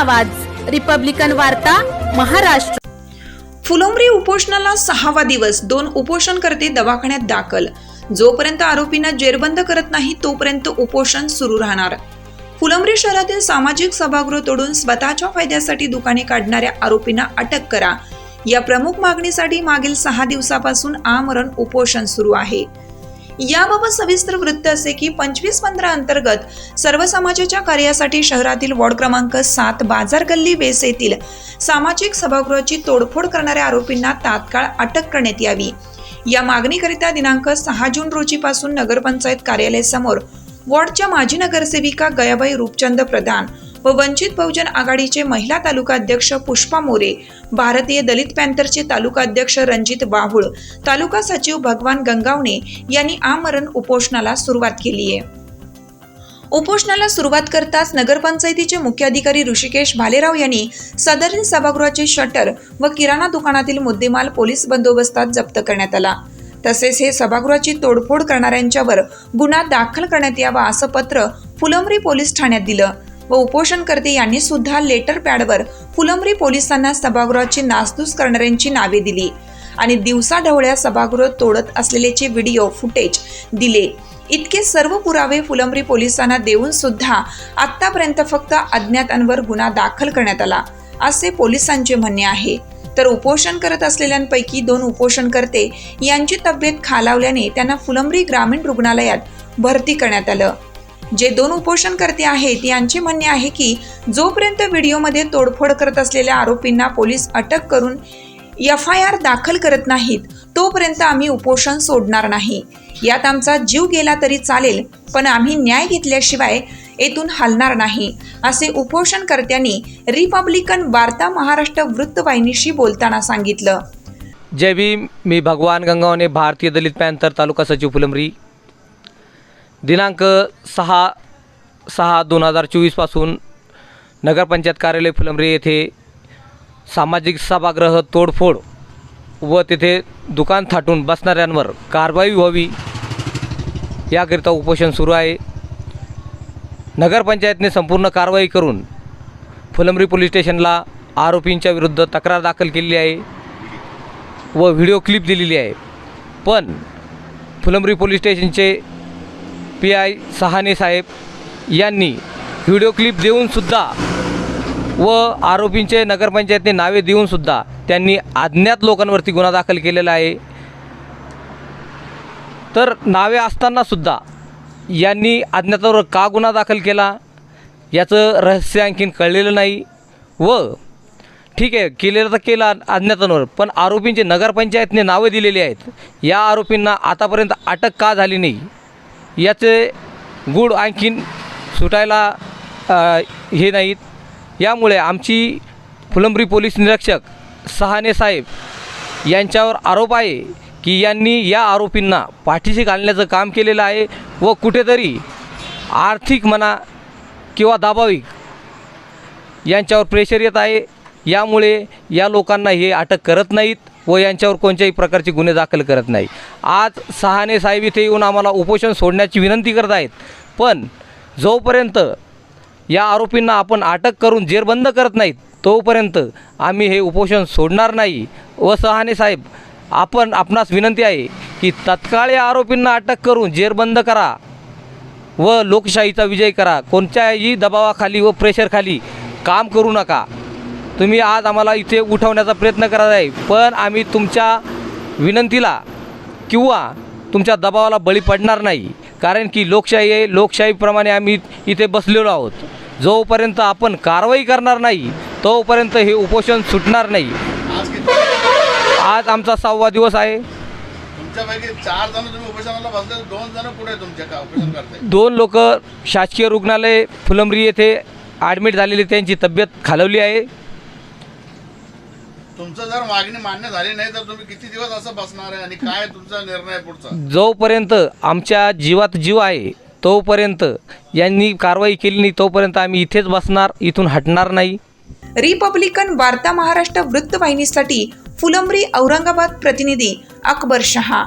आवाज. रिपब्लिकन वार्ता महाराष्ट्र. फुलंब्री उपोषणाला सहावा दिवस दोन उपोषणकर्ते दवाखान्यात दाखल. जोपर्यंत आरोपींना जेरबंद करत नाही तोपर्यंत उपोषण सुरू राहणार. फुलंब्री शहरातील सामाजिक सभागृह तोडून स्वतःच्या फायद्यासाठी दुकाने काढणाऱ्या आरोपींना अटक करा. या प्रमुख मागणीसाठी मागील सहा दिवसापासून आमरण उपोषण सुरू आहे. याबाबत सविस्तर वृत्त असे की पंचवीस पंधरा अंतर्गत सर्व समाजाच्या कार्यासाठी शहरातील वॉर्ड क्रमांक सात बाजार गल्ली वेस येथील सामाजिक सभागृहाची तोडफोड करणाऱ्या आरोपींना तात्काळ अटक करण्यात यावी. या मागणीकरिता दिनांक सहा जून रोजीपासून नगरपंचायत कार्यालयासमोर वॉर्डच्या माजी नगरसेविका गयाबाई रूपचंद प्रधान व वंचित बहुजन आघाडीचे महिला तालुका अध्यक्ष पुष्पा मोरे भारतीय दलित पॅन्थरचे तालुका अध्यक्ष रणजित बाहुळ तालुका सचिव भगवान गंगावणे यांनी आमरण उपोषणाला सुरुवात केली आहे. उपोषणाला सुरुवात करताच नगरपंचायतीचे मुख्याधिकारी ऋषिकेश भालेराव यांनी सदरील सभागृहाचे शटर व किराणा दुकानातील मुद्देमाल पोलीस बंदोबस्तात जप्त करण्यात आला. तसेच हे सभागृहाची तोडफोड करणाऱ्यांच्यावर गुन्हा दाखल करण्यात यावा असं पत्र फुलंब्री पोलीस ठाण्यात दिलं. व उपोषणकर्ते यांनी सुद्धा लेटर पॅडवर फुलंब्री पोलिसांना सभागृहाची नासधूस करणाऱ्यांची नावे दिली. आणि दिवसाढवळ्या सभागृह तोडत असलेल्याचे व्हिडिओ फुटेज दिले. इतके सर्व पुरावे फुलंब्री पोलिसांना देऊन सुद्धा आतापर्यंत फक्त अज्ञातांवर गुन्हा दाखल करण्यात आला असे पोलिसांचे म्हणणे आहे. तर उपोषण करत असलेल्यांपैकी दोन उपोषणकर्ते यांची तब्येत खालावल्याने त्यांना फुलंब्री ग्रामीण रुग्णालयात भरती करण्यात आलं. जे दोन उपोषणकर्ते आहेत यांचे म्हणणे आहे की जोपर्यंत व्हिडिओमध्ये तोडफोड करत असलेल्या आरोपींना पोलीस अटक करून एफ आय आर दाखल करत नाहीत तोपर्यंत आम्ही उपोषण सोडणार नाही. यात आमचा जीव गेला तरी चालेल पण आम्ही न्याय घेतल्याशिवाय येथून हलणार नाही असे उपोषणकर्त्यांनी रिपब्लिकन वार्ता महाराष्ट्र वृत्तवाहिनीशी बोलताना सांगितलं. जय भीम मी भगवान गंगावणे भारतीय दलित पॅंथर तालुका सचिव फुलमरी दिनांक सहा सहा दोन हजार चोवीसपासून नगरपंचायत कार्यालय फुलंब्री येथे सामाजिक सभागृह तोडफोड व तेथे दुकान थाटून बसणाऱ्यांवर कारवाई व्हावी याकरिता उपोषण सुरू आहे. नगरपंचायतने संपूर्ण कारवाई करून फुलंब्री पोलीस स्टेशनला आरोपींच्या विरुद्ध तक्रार दाखल केलेली आहे व व्हिडिओ क्लिप दिलेली आहे. पण फुलंब्री पोलीस स्टेशनचे पी आय सहाने साहेब यांनी व्हिडिओ क्लिप देऊनसुद्धा व आरोपींचे नगरपंचायतने नावे देऊनसुद्धा त्यांनी अज्ञात लोकांवरती गुन्हा दाखल केलेला आहे. तर नावे असतानासुद्धा यांनी अज्ञातावर का गुन्हा दाखल केला? याचं रहस्य आणखीन कळलेलं नाही. व ठीक आहे केलेलं तर केला अज्ञातांवर पण आरोपींचे नगरपंचायतने नावे दिलेली आहेत. या आरोपींना आतापर्यंत अटक का झाली नाही? याचे गूढ आणखीन सुटायला हे नाहीत. यामुळे आमची फुलंब्री पोलीस निरीक्षक सहाने साहेब यांच्यावर आरोप आहे की यांनी या आरोपींना पाठीशी घालण्याचं काम केलेलं आहे व कुठेतरी आर्थिक म्हणा किंवा दाबाविक यांच्यावर प्रेशर येत आहे. यामुळे या लोकांना हे अटक करत नाहीत. व यांच्यावर कोणत्याही प्रकारचे गुन्हे दाखल करत नाही. आज सहाने साहेब इथे येऊन आम्हाला उपोषण सोडण्याची विनंती करत आहेत. पण जोपर्यंत या आरोपींना आपण अटक करून जेरबंद करत नाहीत तोपर्यंत आम्ही हे उपोषण सोडणार नाही. व सहाने साहेब आपण आपणास विनंती आहे की तत्काळ या आरोपींना अटक करून जेरबंद करा व लोकशाहीचा विजय करा. कोणत्याही दबावाखाली व प्रेशरखाली काम करू नका. तुम्ही आज आम्हाला इथे उठवण्याचा प्रयत्न करत आहे पण आम्ही तुमच्या विनंतीला किंवा तुमच्या दबावाला बळी पडणार नाही कारण की लोकशाही आहे लोकशाहीप्रमाणे आम्ही इथे बसलेलो आहोत. जोपर्यंत आपण कारवाई करणार नाही तोपर्यंत हे उपोषण सुटणार नाही. आज आमचा सहावा दिवस आहे. दोन लोक शासकीय रुग्णालय फुलंब्री येथे ॲडमिट झालेली त्यांची तब्येत खालवली आहे. तुमचं जर मागणी मान्य झाली नाही तर तुम्ही किती दिवस असं बसणार आहे आणि काय तुमचा निर्णय पुढचा? जोपर्यंत आमच्या जीवात जीव आहे तोपर्यंत यांनी कारवाई केली नाही तोपर्यंत आम्ही इथेच बसणार इथून हटणार नाही. रिपब्लिकन वार्ता महाराष्ट्र वृत्तवाहिनीसाठी फुलंब्री औरंगाबाद प्रतिनिधी अकबर शहा.